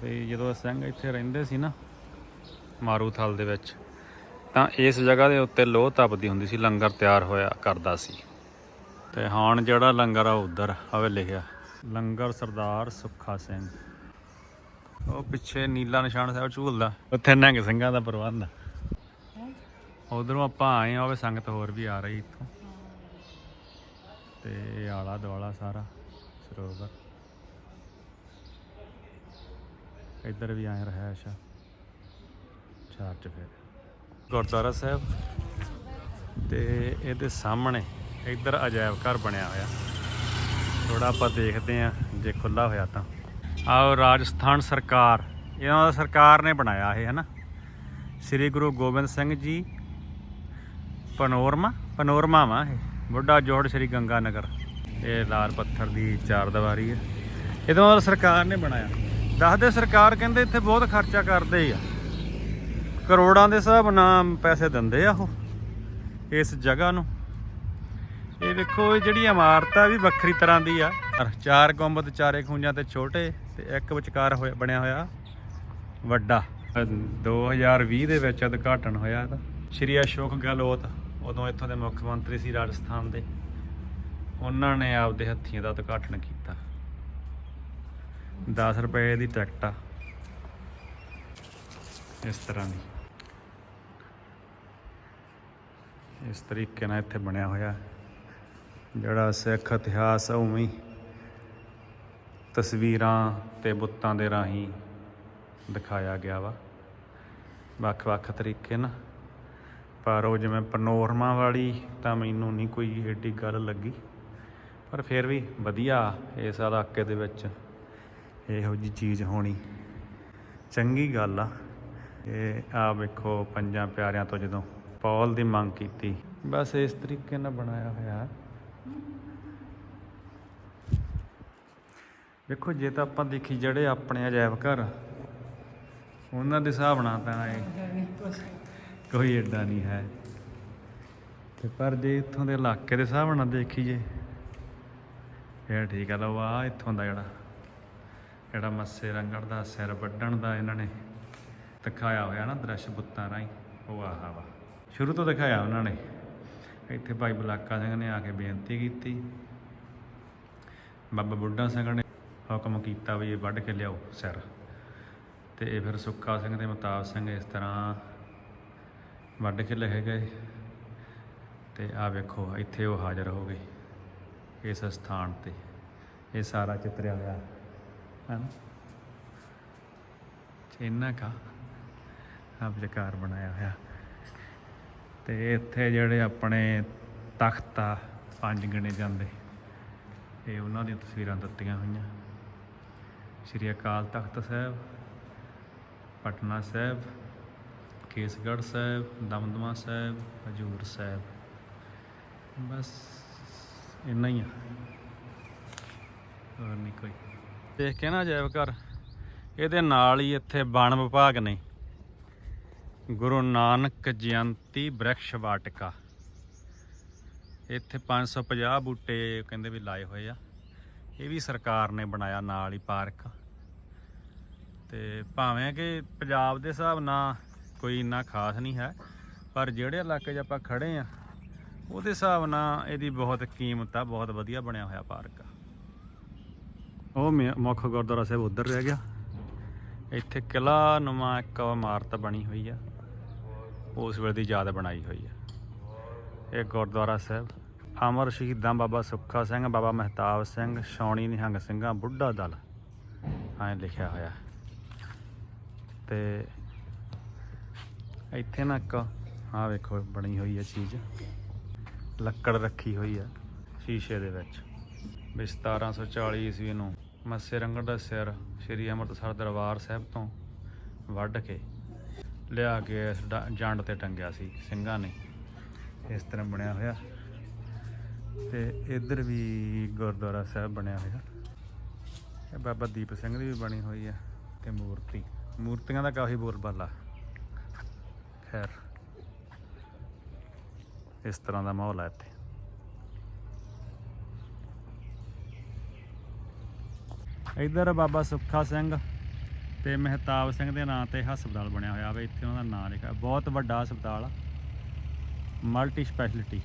ਤੇ ਜਦੋਂ ਸਿੰਘ ਇੱਥੇ ਰਹਿੰਦੇ ਸੀ ਨਾ, ਮਾਰੂਥਲ ਦੇ ਵਿੱਚ, ਤਾਂ ਇਸ ਜਗ੍ਹਾ ਦੇ ਉੱਤੇ ਲੋਹ ਤਪਦੀ ਹੁੰਦੀ ਸੀ, ਲੰਗਰ ਤਿਆਰ ਹੋਇਆ ਕਰਦਾ ਸੀ। ਤੇ ਹੁਣ ਜਿਹੜਾ ਲੰਗਰ ਆ ਉਧਰ ਆਵੇ ਲਿਖਿਆ। ਲੰਗਰ ਸਰਦਾਰ ਸੁੱਖਾ ਸਿੰਘ। ਉਹ ਪਿੱਛੇ ਨੀਲਾ ਨਿਸ਼ਾਨ ਸਾਹਿਬ ਝੂਲਦਾ। ਉੱਥੇ ਨੰਗ ਸਿੰਘਾਂ ਦਾ ਪ੍ਰਬੰਧ। ਉਧਰੋਂ ਆਪਾਂ ਆਏ ਆ ਹੋਵੇ ਸੰਗਤ ਹੋਰ ਵੀ ਆ ਰਹੀ ਇੱਥੋਂ। ਤੇ ਇਹ ਆਲਾ ਦਵਾਲਾ ਸਾਰਾ ਸਰੋਵਰ। ਇੱਧਰ ਵੀ ਆਏ ਰਹਿਸ਼ ਚਾਰ ਫਿਰ। ਗੁਰਦੁਆਰਾ ਸਾਹਿਬ। ਤੇ ਇਹਦੇ ਸਾਹਮਣੇ ਇੱਧਰ ਅਜਾਇਬ ਘਰ ਬਣਿਆ ਹੋਇਆ। ਥੋੜਾ ਆਪਾਂ ਦੇਖਦੇ ਆ ਜੇ ਖੁੱਲਾ ਹੋਇਆ ਤਾਂ। ਆਓ ਰਾਜਸਥਾਨ ਸਰਕਾਰ, ਇਹਨਾਂ ਦਾ ਸਰਕਾਰ ਨੇ ਬਣਾਇਆ ਇਹ ਹੈ ਨਾ ਸ੍ਰੀ ਗੁਰੂ ਗੋਬਿੰਦ ਸਿੰਘ ਜੀ, ਪਨੋਰਮਾ ਪਨੋਰਮਾ ਵਾ ਇਹ, ਬੁੱਢਾ ਜੋੜ ਸ੍ਰੀ ਗੰਗਾ ਨਗਰ ਇਹ ਲਾਲ ਪੱਥਰ ਦੀ ਚਾਰ ਦੀਵਾਰੀ ਹੈ ਇਹਦਾ ਮਤਲਬ ਸਰਕਾਰ ਨੇ ਬਣਾਇਆ। ਦੱਸਦੇ ਸਰਕਾਰ ਕਹਿੰਦੇ ਇੱਥੇ ਬਹੁਤ ਖਰਚਾ ਕਰਦੇ ਆ। ਕਰੋੜਾਂ ਦੇ ਹਿਸਾਬ ਨਾਲ ਪੈਸੇ ਦਿੰਦੇ ਆ ਉਹ, ਇਸ ਜਗ੍ਹਾ ਨੂੰ। ਇਹ ਵੇਖੋ ਇਹ ਜਿਹੜੀ ਇਮਾਰਤ ਆ ਵੀ ਵੱਖਰੀ ਤਰ੍ਹਾਂ ਦੀ ਆ। ਚਾਰ ਗੁੰਬਦ ਚਾਰੇ ਖੂੰਜਾਂ ਤੇ ਛੋਟੇ ਤੇ ਇੱਕ ਵਿਚਕਾਰ ਹੋਇਆ, ਬਣਿਆ ਹੋਇਆ ਵੱਡਾ। 2020 ਦੇ ਵਿੱਚ ਉਦਘਾਟਨ ਹੋਇਆ ਇਹਦਾ। ਸ਼੍ਰੀ ਅਸ਼ੋਕ ਗਹਿਲੋਤ, ਉਦੋਂ ਇੱਥੋਂ ਦੇ ਮੁੱਖ ਮੰਤਰੀ ਸੀ ਰਾਜਸਥਾਨ ਦੇ। ਉਹਨਾਂ ਨੇ ਆਪਦੇ ਹੱਥੀਂ ਦਾ ਉਦਘਾਟਨ ਕੀਤਾ। 10 ਰੁਪਏ ਦੀ ਟਿਕਟ ਆ। ਇਸ ਤਰ੍ਹਾਂ ਦੀ। ਇਸ ਤਰੀਕੇ ਨਾਲ ਇੱਥੇ ਬਣਿਆ ਹੋਇਆ। ਜਿਹੜਾ ਸਿੱਖ ਇਤਿਹਾਸ ਉਵੇਂ ਤਸਵੀਰਾਂ ਤੇ ਬੁੱਤਾਂ ਦੇ ਰਾਹੀਂ ਦਿਖਾਇਆ ਗਿਆ ਵਾ। ਵੱਖ-ਵੱਖ ਤਰੀਕੇ ਨਾਲ। ਪਰ ਉਹ ਜਿਵੇਂ ਪਨੋਰਮਾ ਵਾਲੀ ਤਾਂ ਮੈਨੂੰ ਨਹੀਂ ਕੋਈ ਏਡੀ ਗੱਲ ਲੱਗੀ। ਪਰ ਫਿਰ ਵੀ ਵਧੀਆ ਇਸ ਇਲਾਕੇ ਦੇ ਵਿੱਚ ਇਹੋ ਜੀ ਚੀਜ਼ ਹੋਣੀ ਚੰਗੀ ਗੱਲ ਆ। ਇਹ ਆ ਵੇਖੋ ਪੰਜਾਂ ਪਿਆਰਿਆਂ ਤੋਂ ਜਦੋਂ ਪੌਲ ਦੀ ਮੰਗ ਕੀਤੀ। ਬਸ ਇਸ ਤਰੀਕੇ ਨਾਲ ਬਣਾਇਆ ਹੋਇਆ। ਵੇਖੋ, ਜੇ ਤਾਂ ਆਪਾਂ ਦੇਖੀ ਜਿਹੜੇ ਆਪਣੇ ਅਜਾਇਬ ਘਰ, ਉਹਨਾਂ ਦੇ ਹਿਸਾਬ ਨਾਲ ਤਾਂ ਇਹ ਕੋਈ ਏਡਾ ਨਹੀਂ ਹੈ। ਤੇ ਪਰ ਜੇ ਇੱਥੋਂ ਦੇ ਇਲਾਕੇ ਦੇ ਹਿਸਾਬ ਨਾਲ ਦੇਖੀਏ ਫਿਰ ਠੀਕ ਆ, ਲਓ ਆ ਇੱਥੋਂ ਦਾ ਜਿਹੜਾ ਜਿਹੜਾ ਮੱਸੇ ਰੰਗੜ ਦਾ ਸਿਰ ਵੱਢਣ ਦਾ ਇਹਨਾਂ ਨੇ ਦਿਖਾਇਆ ਹੋਇਆ ਨਾ ਦ੍ਰਿਸ਼ ਬੁੱਤਾਂ ਰਾਹੀਂ, ਉਹ ਆਹਾ ਵਾ। ਸ਼ੁਰੂ ਤੋਂ ਦਿਖਾਇਆ ਉਹਨਾਂ ਨੇ। ਇੱਥੇ ਭਾਈ ਬਲਾਕਾ ਸਿੰਘ ਨੇ ਆ ਕੇ ਬੇਨਤੀ ਕੀਤੀ। ਬਾਬਾ ਬੁੱਢਾ ਸਿੰਘ ਨੇ ਹੁਕਮ ਕੀਤਾ ਵੀ ਇਹ ਵੱਢ ਕੇ ਲਿਆਓ ਸਿਰ। ਤੇ ਇਹ ਫਿਰ ਸੁੱਖਾ ਸਿੰਘ ਤੇ ਮਤਾਬ ਸਿੰਘ ਇਸ ਤਰ੍ਹਾਂ ਵੱਢ ਕੇ ਲੈ ਗਏ। ਤੇ ਆ ਵੇਖੋ, ਇੱਥੇ ਉਹ ਹਾਜ਼ਰ ਹੋ ਗਏ ਇਸ ਸਥਾਨ ਤੇ। ਇਹ ਸਾਰਾ ਚਿੱਤਰਿਆ ਹੋਇਆ ਹੈ ਨਾ ਇੰਨਾ ਕਾ ਆਬਜਕਾਰ ਬਣਾਇਆ ਹੋਇਆ। ਤੇ ਇੱਥੇ ਜਿਹੜੇ ਆਪਣੇ ਤਖਤ ਆ, ਪੰਜ ਗਿਣੇ ਜਾਂਦੇ। ਇਹ ਉਹਨਾਂ ਦੀਆਂ ਤਸਵੀਰਾਂ ਦਿੱਤੀਆਂ ਹੋਈਆਂ। ਸ਼੍ਰੀ ਅਕਾਲ ਤਖਤ ਸਾਹਿਬ, ਪਟਨਾ ਸਾਹਿਬ, ਕੇਸਗੜ੍ਹ ਸਾਹਿਬ, ਦਮਦਮਾ ਸਾਹਿਬ, ਹਜੂਰ ਸਾਹਿਬ। ਬਸ ਇੰਨਾ ਹੀ ਆ। ਹੋਰ ਨਹੀਂ ਕੋਈ। ਦੇਖ ਕੇ ਨਾ ਅਜਾਇਬ ਘਰ। ਇਹਦੇ ਨਾਲ ਹੀ ਇੱਥੇ ਵਣ ਵਿਭਾਗ ਨੇ। ਗੁਰੂ ਨਾਨਕ ਜਯੰਤੀ ਬ੍ਰਿਕਸ਼ ਵਾਟਿਕਾ। ਇੱਥੇ 550 ਬੂਟੇ ਕਹਿੰਦੇ ਵੀ ਲਾਏ ਹੋਏ ਆ। ਇਹ ਵੀ ਸਰਕਾਰ ਨੇ ਬਣਾਇਆ ਨਾਲ ਹੀ ਪਾਰਕ। ਤੇ ਭਾਵੇਂ ਕਿ ਪੰਜਾਬ ਦੇ ਹਿਸਾਬ ਨਾਲ ਕੋਈ ਇੰਨਾ ਖਾਸ ਨਹੀਂ ਹੈ, ਪਰ ਜਿਹੜੇ ਇਲਾਕੇ 'ਚ ਆਪਾਂ ਖੜੇ ਆ, ਉਹਦੇ ਹਿਸਾਬ ਨਾਲ ਇਹਦੀ ਬਹੁਤ ਕੀਮਤ ਆ, ਬਹੁਤ ਵਧੀਆ ਬਣਿਆ ਹੋਇਆ ਪਾਰਕ ਆ। ਉਹ ਮੇ- ਮੁੱਖ ਗੁਰਦੁਆਰਾ ਸਾਹਿਬ ਉਧਰ ਰਹਿ ਗਿਆ। ਇੱਥੇ ਕਿਲਾ ਨੁਮਾ ਇੱਕ ਇਮਾਰਤ ਬਣੀ ਹੋਈ ਆ। ਉਸ ਵੇਲੇ ਦੀ ਯਾਦ ਬਣਾਈ ਹੋਈ ਹੈ। ਇਹ ਗੁਰਦੁਆਰਾ ਸਾਹਿਬ, ਅਮਰ ਸ਼ਹੀਦਾਂ ਬਾਬਾ ਸੁੱਖਾ ਸਿੰਘ, ਬਾਬਾ ਮਹਿਤਾਬ ਸਿੰਘ, ਸ਼ੌਣੀ ਨਿਹੰਗ ਸਿੰਘਾਂ, ਬੁੱਢਾ ਦਲ ਐਂ ਲਿਖਿਆ ਹੋਇਆ। ਤੇ ਇੱਥੇ ਨਾ ਇੱਕ, ਆਹ ਵੇਖੋ, ਬਣੀ ਹੋਈ ਹੈ ਚੀਜ਼। ਲੱਕੜ ਰੱਖੀ ਹੋਈ ਹੈ ਸ਼ੀਸ਼ੇ ਦੇ ਵਿੱਚ। ਵੀ 1740 ਈਸਵੀ ਨੂੰ ਮੱਸੇ ਰੰਗੜ ਦਾ ਸਿਰ ਸ੍ਰੀ ਅੰਮ੍ਰਿਤਸਰ ਦਰਬਾਰ ਸਾਹਿਬ ਤੋਂ ਵੱਢ ਕੇ ਲਿਆ ਕੇ ਇਸ ਡ- ਜੰਡ ਤੇ ਟੰਗਿਆ ਸੀ, ਸਿੰਘਾਂ ਨੇ। ਇਸ ਤਰ੍ਹਾਂ ਬਣਿਆ ਹੋਇਆ। ਤੇ ਇੱਧਰ ਵੀ ਗੁਰਦੁਆਰਾ ਸਾਹਿਬ ਬਣਿਆ ਹੋਇਆ। ਇਹ ਬਾਬਾ ਦੀਪ ਸਿੰਘ ਦੀ ਵੀ ਬਣੀ ਹੋਈ ਹੈ ਤੇ ਮੂਰਤੀ। ਮੂਰਤੀਆਂ ਦਾ ਕਾਫੀ ਬੋਲਬਾਲਾ। ਖੈਰ, ਇਸ ਤਰ੍ਹਾਂ ਦਾ ਮਾਹੌਲ ਹੈ ਇੱਥੇ। ਇੱਧਰ ਬਾਬਾ ਸੁੱਖਾ ਸਿੰਘ ਤੇ ਮਹਿਤਾਬ ਸਿੰਘ ਦੇ ਨਾਂ ਤੇ ਹਸਪਤਾਲ ਬਣਿਆ ਹੋਇਆ ਵਾ, ਇੱਥੇ ਉਹਨਾਂ ਦਾ ਨਾਂ ਲਿਖਿਆ ਬਹੁਤ ਵੱਡਾ ਹਸਪਤਾਲ ਆ। Multi specialty.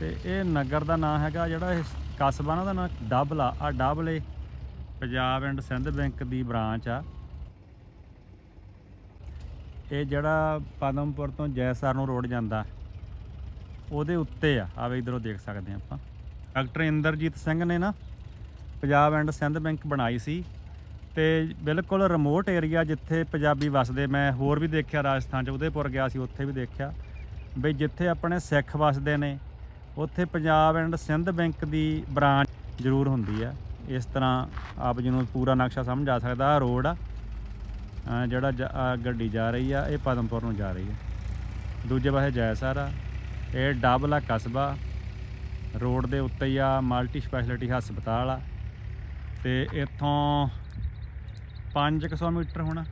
ਤੇ ਇਹ ਨਗਰ ਦਾ ਨਾਂ ਹੈਗਾ, ਜਿਹੜਾ ਇਹ ਕਸਬਾ ਨਾ, ਉਹਦਾ ਨਾਂ ਡਬਲ ਆ। ਆ double A, Punjab and Sind bank the branch ਆ। ਇਹ ਜਿਹੜਾ ਪਦਮਪੁਰ ਤੋਂ ਜੈਸਰ ਨੂੰ ਰੋਡ ਜਾਂਦਾ, ਉਹਦੇ ਉੱਤੇ ਆ। ਆਵੇ ਇਧਰੋਂ ਦੇਖ ਸਕਦੇ ਆ ਆਪਾਂ। ਡਾਕਟਰ ਇੰਦਰਜੀਤ ਸਿੰਘ ਨੇ ਨਾ, ਪੰਜਾਬ ਐਂਡ ਸਿੰਧ ਬੈਂਕ ਬਣਾਈ ਸੀ। ਤੇ ਬਿਲਕੁਲ ਰਿਮੋਟ ਏਰੀਆ ਜਿੱਥੇ ਪੰਜਾਬੀ ਵਸਦੇ, ਮੈਂ ਹੋਰ ਵੀ ਦੇਖਿਆ ਰਾਜਸਥਾਨ ਚ, ਉਦੇਪੁਰ ਗਿਆ ਸੀ, ਉੱਥੇ ਵੀ ਦੇਖਿਆ। ਬਈ ਜਿੱਥੇ ਆਪਣੇ ਸਿੱਖ ਵਸਦੇ ਨੇ, ਉੱਥੇ ਪੰਜਾਬ ਐਂਡ ਸਿੰਧ ਬੈਂਕ ਦੀ ਬ੍ਰਾਂਚ ਜ਼ਰੂਰ ਹੁੰਦੀ ਆ। ਇਸ ਤਰ੍ਹਾਂ ਆਪ ਜੀ ਨੂੰ ਪੂਰਾ ਨਕਸ਼ਾ ਸਮਝ ਆ ਸਕਦਾ ਆ ਰੋਡ ਆ ਜਿਹੜਾ ਜ- ਗੱਡੀ ਜਾ ਰਹੀ ਆ, ਇਹ ਪਦਮਪੁਰ ਨੂੰ ਜਾ ਰਹੀ ਆ। ਦੂਜੇ ਪਾਸੇ ਜੈਸਰ ਆ, ਇਹ ਡਾਬਲਾ ਕਸਬਾ ਰੋਡ ਦੇ ਉੱਤੇ ਹੀ ਆ ਮਲਟੀ ਸਪੈਸ਼ਲਿਟੀ ਹਸਪਤਾਲ ਆ। ਤੇ ਇੱਥੋਂ 500 ਮੀਟਰ ਹੋਣਾ।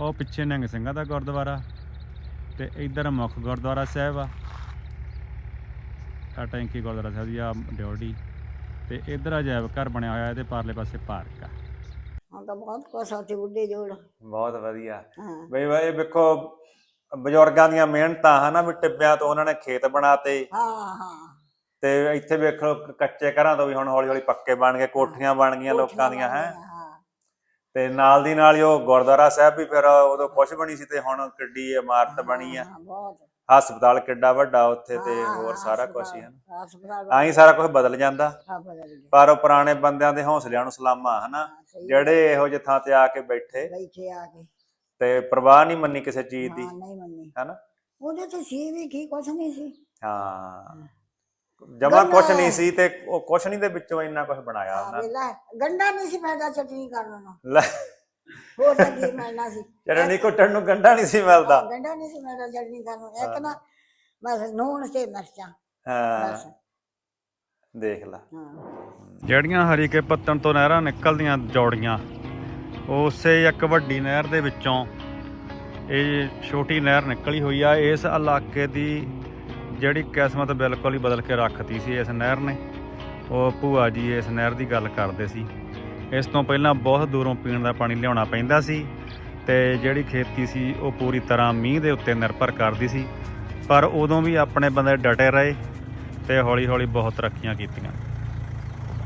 ਉਹ ਪਿੱਛੇ ਨਿਹੰਗ ਸਿੰਘਾਂ ਦਾ ਗੁਰਦੁਆਰਾ ਤੇ ਇੱਧਰ ਮੁੱਖ ਗੁਰਦੁਆਰਾ ਸਾਹਿਬ ਆ। ਆ ਟੈਂਕੀ ਗੁਰਦੁਆਰਾ ਸਾਹਿਬ ਦੀ ਆ ਡਿਓਡੀ ਤੇ ਇੱਧਰ ਅਜਾਇਬ ਘਰ ਬਣਿਆ ਹੋਇਆ ਇਹਦੇ ਪਾਰਲੇ ਪਾਸੇ ਪਾਰਕ ਆ। ਤਾਂ ਬਹੁਤ ਕੁਛ ਆ ਉੱਥੇ ਬੁੱਢੇ ਜੋੜ। ਬਹੁਤ ਵਧੀਆ। ਹਾਂ। ਬਈ ਇਹ ਵੇਖੋ ਬਜ਼ੁਰਗਾਂ ਦੀਆਂ ਮਿਹਨਤਾਂ ਹਨਾ ਵੀ ਟਿੱਬਿਆਂ ਤੋਂ ਉਹਨਾਂ ਨੇ ਖੇਤ ਬਣਾਤੇ। ਹਾਂ ਹਾਂ। ਤੇ ਇੱਥੇ ਵੇਖੋ ਕੱਚੇ ਘਰਾਂ ਤੋਂ ਵੀ ਹੁਣ ਹੌਲੀ ਹੌਲੀ ਪੱਕੇ ਬਣ ਗਏ ਕੋਠੀਆਂ ਬਣ ਗਈਆਂ ਲੋਕਾਂ ਦੀਆਂ ਹਾਂ। ਤੇ ਨਾਲ ਦੀ ਨਾਲ ਹੀ ਉਹ ਗੁਰਦੁਆਰਾ ਸਾਹਿਬ ਵੀ ਫਿਰ ਉਦੋਂ ਕੁਛ ਬਣੀ ਸੀ ਤੇ ਹੁਣ ਕਿੱਡੀ ਇਮਾਰਤ ਬਣੀ ਆ। ਹਾਂ, ਬਹੁਤ। ਹਸਪਤਾਲ ਕਿੱਡਾ ਵੱਡਾ ਉੱਥੇ ਤੇ ਹਾਂ, ਹੋਰ ਹਾਂ, ਸਾਰਾ ਕੁਝ ਹੀ ਹਸਪਤਾਲ- ਹਨ ਹਸਪਤਾਲ ਆਈ ਸਾਰਾ ਕੁਝ ਬਦਲ ਜਾਂਦਾ। ਹਾਂ, ਬਦਲ। ਪਰ ਉਹ ਪੁਰਾਣੇ ਬੰਦਿਆਂ ਦੇ ਹੌਸਲਿਆਂ ਨੂੰ ਸਲਾਮਾ ਹਨਾ? ਹਾਂ, ਸਹੀ ਜਿਹੜੇ ਇਹੋ ਜਿਹੇ ਥਾਂ ਤੇ ਆ ਕੇ ਬੈਠੇ ਬੈਠੇ ਆ ਕੇ। ਤੇ ਪਰਵਾਹ ਨਹੀਂ ਮੰਨੀ ਕਿਸੇ ਚੀਜ਼ ਦੀ ਹਾਂ ਨਹੀਂ ਮੰਨੀ। ਹਨਾ? ਉਹਦੇ ਤੇ ਸੀ ਵੀ ਕੀ ਕੁਛ ਨਹੀਂ ਸੀ। ਹਾਂ। ਜਮਾ ਕੁਛ ਨਹੀਂ ਸੀ ਤੇ ਉਹ ਕੁਛ ਨਹੀਂ ਦੇ ਵਿੱਚੋਂ ਇੰਨਾ ਕੁਝ ਬਣਾਇਆ ਉਹਨਾਂ ਨੇ। ਵੇਲਾ ਗੰਡਾ ਨਹੀਂ ਸੀ ਪੈਦਾ ਚਟਨੀ ਕਰਨ ਨੂੰ। ਲੈ। ਹੋਰ ਤਾਂ ਕੀ ਮਿਲਣਾ ਸੀ। ਕੁੱਟਣ ਨੂੰ ਗੰਢਾ ਨਹੀਂ ਸੀ ਮਿਲਦਾ। ਗੰਡਾ ਨਹੀਂ ਸੀ ਪੈਦਾ ਚਟਨੀ ਕਰਨ ਨੂੰ। ਇੱਕ ਨਾ ਬਸ ਨੂਣ ਤੇ ਮਿਰਚਾਂ। ਹਾਂ। ਬਸ। ਦੇਖ ਲੈ। ਜਿਹੜੀਆਂ ਹਰੀਕੇ ਪੱਤਣ ਤੋਂ ਨਹਿਰਾਂ ਨਿਕਲਦੀਆਂ ਜੋੜੀਆਂ ਉਸੇ ਇੱਕ ਵੱਡੀ ਨਹਿਰ ਦੇ ਵਿੱਚੋਂ ਇਹ ਛੋਟੀ ਨਹਿਰ ਨਿਕਲੀ ਹੋਈ ਆ। ਇਸ ਇਲਾਕੇ ਦੀ ਜਿਹੜੀ ਕਿਸਮਤ ਬਿਲਕੁਲ ਹੀ ਬਦਲ ਕੇ ਰੱਖਤੀ ਸੀ ਇਸ ਨਹਿਰ ਨੇ, ਉਹ ਭੂਆ ਜੀ ਇਸ ਨਹਿਰ ਦੀ ਗੱਲ ਕਰਦੇ ਸੀ। ਇਸ ਤੋਂ ਪਹਿਲਾਂ ਬਹੁਤ ਦੂਰੋਂ ਪੀਣ ਦਾ ਪਾਣੀ ਲਿਆਉਣਾ ਪੈਂਦਾ ਸੀ ਤੇ ਜਿਹੜੀ ਖੇਤੀ ਸੀ, ਉਹ ਪੂਰੀ ਤਰ੍ਹਾਂ ਮੀਂਹ ਦੇ ਉੱਤੇ ਨਿਰਭਰ ਕਰਦੀ ਸੀ। ਪਰ ਉਦੋਂ ਵੀ ਆਪਣੇ ਬੰਦੇ ਡਟੇ ਰਹੇ ਤੇ ਹੌਲੀ ਹੌਲੀ ਬਹੁਤ ਤਰੱਕੀਆਂ ਕੀਤੀਆਂ।